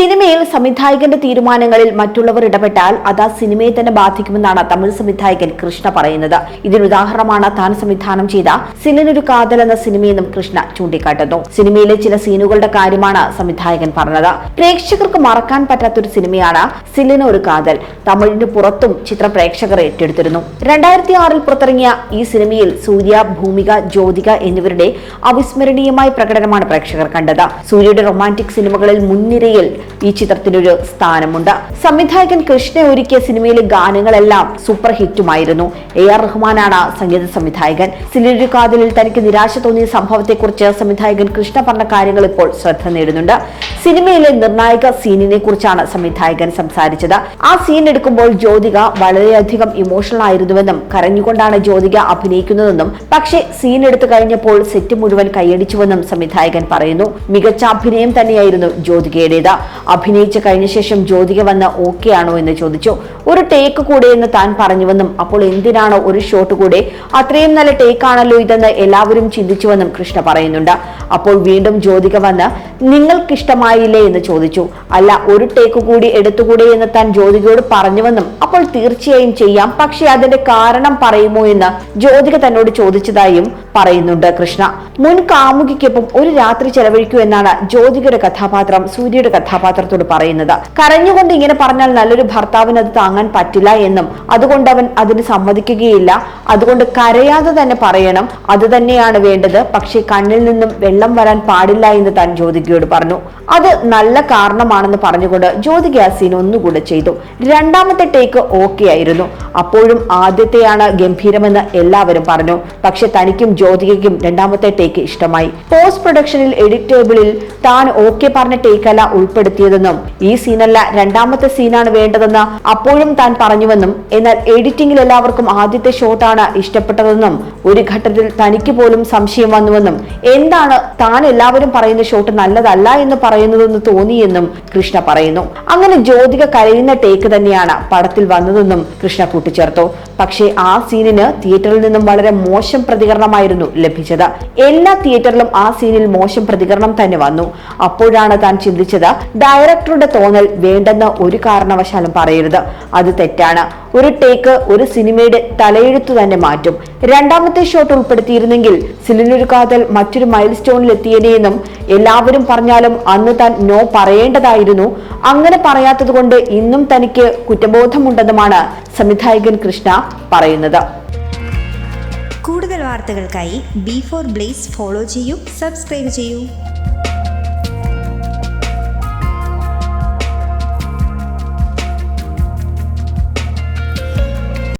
സിനിമയിൽ സംവിധായകന്റെ തീരുമാനങ്ങളിൽ മറ്റുള്ളവർ ഇടപെട്ടാൽ അത് ആ സിനിമയെ തന്നെ ബാധിക്കുമെന്നാണ് തമിഴ് സംവിധായകൻ കൃഷ്ണ പറയുന്നത്. ഇതിനുദാഹരണമാണ് താൻ സംവിധാനം ചെയ്ത സിലിനൊരു കാതൽ എന്ന സിനിമയെന്നും കൃഷ്ണ ചൂണ്ടിക്കാട്ടുന്നു. സിനിമയിലെ ചില സീനുകളുടെ കാര്യമാണ് സംവിധായകൻ പറഞ്ഞത്. പ്രേക്ഷകർക്ക് മറക്കാൻ പറ്റാത്തൊരു സിനിമയാണ് സിലിന് ഒരു കാതൽ. തമിഴിന് പുറത്തും ചിത്ര പ്രേക്ഷകർ ഏറ്റെടുത്തിരുന്നു. രണ്ടായിരത്തി ആറിൽ പുറത്തിറങ്ങിയ ഈ സിനിമയിൽ സൂര്യ ഭൂമിക ജ്യോതിക എന്നിവരുടെ അവിസ്മരണീയമായ പ്രകടനമാണ് പ്രേക്ഷകർ കണ്ടത്. സൂര്യയുടെ റൊമാന്റിക് സിനിമകളിൽ മുൻനിരയിൽ ഈ ചിത്രത്തിനൊരു സ്ഥാനമുണ്ട്. സംവിധായകൻ കൃഷ്ണ ഒരുക്കിയ സിനിമയിലെ ഗാനങ്ങളെല്ലാം സൂപ്പർ ഹിറ്റുമായിരുന്നു എ ആർ റഹ്മാനാണ് സംഗീത സംവിധായകൻ. സിലിരു കാതിലിൽ തനിക്ക് നിരാശ തോന്നിയ സംഭവത്തെക്കുറിച്ച് സംവിധായകൻ കൃഷ്ണ പറഞ്ഞ കാര്യങ്ങൾ ഇപ്പോൾ ശ്രദ്ധ നേടുന്നുണ്ട്. സിനിമയിലെ നിർണായക സീനിനെ കുറിച്ചാണ് സംവിധായകൻ സംസാരിച്ചത്. ആ സീൻ എടുക്കുമ്പോൾ ജ്യോതിക വളരെയധികം ഇമോഷണൽ ആയിരുന്നുവെന്നും കരഞ്ഞുകൊണ്ടാണ് ജ്യോതിക അഭിനയിക്കുന്നതെന്നും പക്ഷേ സീൻ എടുത്തു കഴിഞ്ഞപ്പോൾ സെറ്റ് മുഴുവൻ കൈയടിച്ചുവെന്നും സംവിധായകൻ പറയുന്നു. മികച്ച അഭിനയം തന്നെയായിരുന്നു ജ്യോതികയുടേത്. അഭിനയിച്ച് കഴിഞ്ഞ ശേഷം ജ്യോതിക വന്ന് ഓക്കെ ആണോ എന്ന് ചോദിച്ചു. ഒരു ടേക്ക് കൂടെ എന്ന് താൻ പറഞ്ഞുവെന്നും അപ്പോൾ എന്തിനാണോ ഒരു ഷോട്ട് കൂടെ? അത്രയും നല്ല ടേക്ക് ആണല്ലോ ഇതെന്ന് എല്ലാവരും ചിന്തിച്ചുവെന്നും കൃഷ്ണ പറയുന്നുണ്ട്. അപ്പോൾ വീണ്ടും ജ്യോതിക വന്ന് നിങ്ങൾക്കിഷ്ടമായില്ലേ? എന്ന് ചോദിച്ചു. അല്ല ഒരു ടേക്ക് കൂടി എടുത്തുകൂടെ എന്ന് താൻ ജ്യോതികയോട് പറഞ്ഞുവെന്നും അപ്പോൾ തീർച്ചയായും ചെയ്യാം. പക്ഷെ അതിന്റെ കാരണം പറയുമോ എന്ന് ജ്യോതിക തന്നോട് ചോദിച്ചതായും പറയുന്നുണ്ട് കൃഷ്ണ. മുൻ കാമുകിക്കൊപ്പം ഒരു രാത്രി ചെലവഴിക്കൂ എന്നാണ് ജ്യോതികയുടെ കഥാപാത്രം സൂര്യയുടെ കഥാപാത്രത്തോട് പറയുന്നത്. കരഞ്ഞുകൊണ്ട് ഇങ്ങനെ പറഞ്ഞാൽ നല്ലൊരു ഭർത്താവിന് അത് താങ്ങാൻ പറ്റില്ല എന്നും അതുകൊണ്ട് അവൻ അതിന് സമ്മതിക്കുകയില്ല. അതുകൊണ്ട് കരയാതെ തന്നെ പറയണം അത് തന്നെയാണ് വേണ്ടത്. പക്ഷേ കണ്ണിൽ നിന്നും വെള്ളം വരാൻ പാടില്ല എന്ന് താൻ ജ്യോതികയോട് പറഞ്ഞു. അത് നല്ല കാരണമാണെന്ന് പറഞ്ഞുകൊണ്ട് ജ്യോതിക ആ സീൻ ഒന്നുകൂടെ ചെയ്തു. രണ്ടാമത്തെ ടേക്ക് ഓക്കെ ആയിരുന്നു. അപ്പോഴും ആദ്യത്തെയാണ് ഗംഭീരമെന്ന് എല്ലാവരും പറഞ്ഞു. പക്ഷെ തനിക്കും ജ്യോതികയ്ക്കും രണ്ടാമത്തെ ടേക്ക് ഇഷ്ടമായി. പോസ്റ്റ് പ്രൊഡക്ഷനിൽ എഡിറ്റ് ടേബിളിൽ താൻ ഓക്കെ പറഞ്ഞ ടേക്കല്ല ഉൾപ്പെടുത്തിയതെന്നും ഈ സീനല്ല രണ്ടാമത്തെ സീനാണ് വേണ്ടതെന്ന് അപ്പോഴും താൻ പറഞ്ഞുവെന്നും എന്നാൽ എഡിറ്റിംഗിൽ എല്ലാവർക്കും ആദ്യത്തെ ഷോട്ടാണ് ഇഷ്ടപ്പെട്ടതെന്നും ഒരു ഘട്ടത്തിൽ തനിക്ക് പോലും സംശയം വന്നുവെന്നും എന്താണ് താൻ എല്ലാവരും പറയുന്ന ഷോട്ട് നല്ലതല്ല എന്ന് പറയുന്നതെന്ന് തോന്നിയെന്നും കൃഷ്ണ പറയുന്നു. അങ്ങനെ ജ്യോതിക കരയുന്ന ടേക്ക് തന്നെയാണ് പടത്തിൽ വന്നതെന്നും കൃഷ്ണ കൂട്ടിച്ചേർത്തു. പക്ഷേ ആ സീനിന് തിയേറ്ററിൽ നിന്നും വളരെ മോശം പ്രതികരണമായിരുന്നു ലഭിച്ചത്. എല്ലാ തിയേറ്ററിലും ആ സീനിൽ മോശം പ്രതികരണം തന്നെ വന്നു. അപ്പോഴാണ് താൻ ചിന്തിച്ചത് ഡയറക്ടറുടെ തോന്നൽ വേണ്ടെന്ന് ഒരു കാരണവശാലും പറയരുത്. അത് തെറ്റാണ്. ഒരു ടേക്ക് ഒരു സിനിമയുടെ തലയെഴുത്തു തന്നെ മാറ്റും. രണ്ടാമത്തെ ഷോട്ട് ഉൾപ്പെടുത്തിയിരുന്നെങ്കിൽ സിലിനൊരു കാതൽ മറ്റൊരു മൈൽ സ്റ്റോണിൽ എത്തിയനെയെന്നും എല്ലാവരും പറഞ്ഞാലും അന്ന് താൻ നോ പറയേണ്ടതായിരുന്നു. അങ്ങനെ പറയാത്തത് കൊണ്ട് ഇന്നും തനിക്ക് കുറ്റബോധമുണ്ടെന്നുമാണ് സംവിധായകൻ കൃഷ്ണ പറയുന്നത്. കൂടുതൽ വാർത്തകൾക്കായി ബി ഫോർ ബ്ലേസ് ഫോളോ ചെയ്യൂ സബ്സ്ക്രൈബ് ചെയ്യൂ.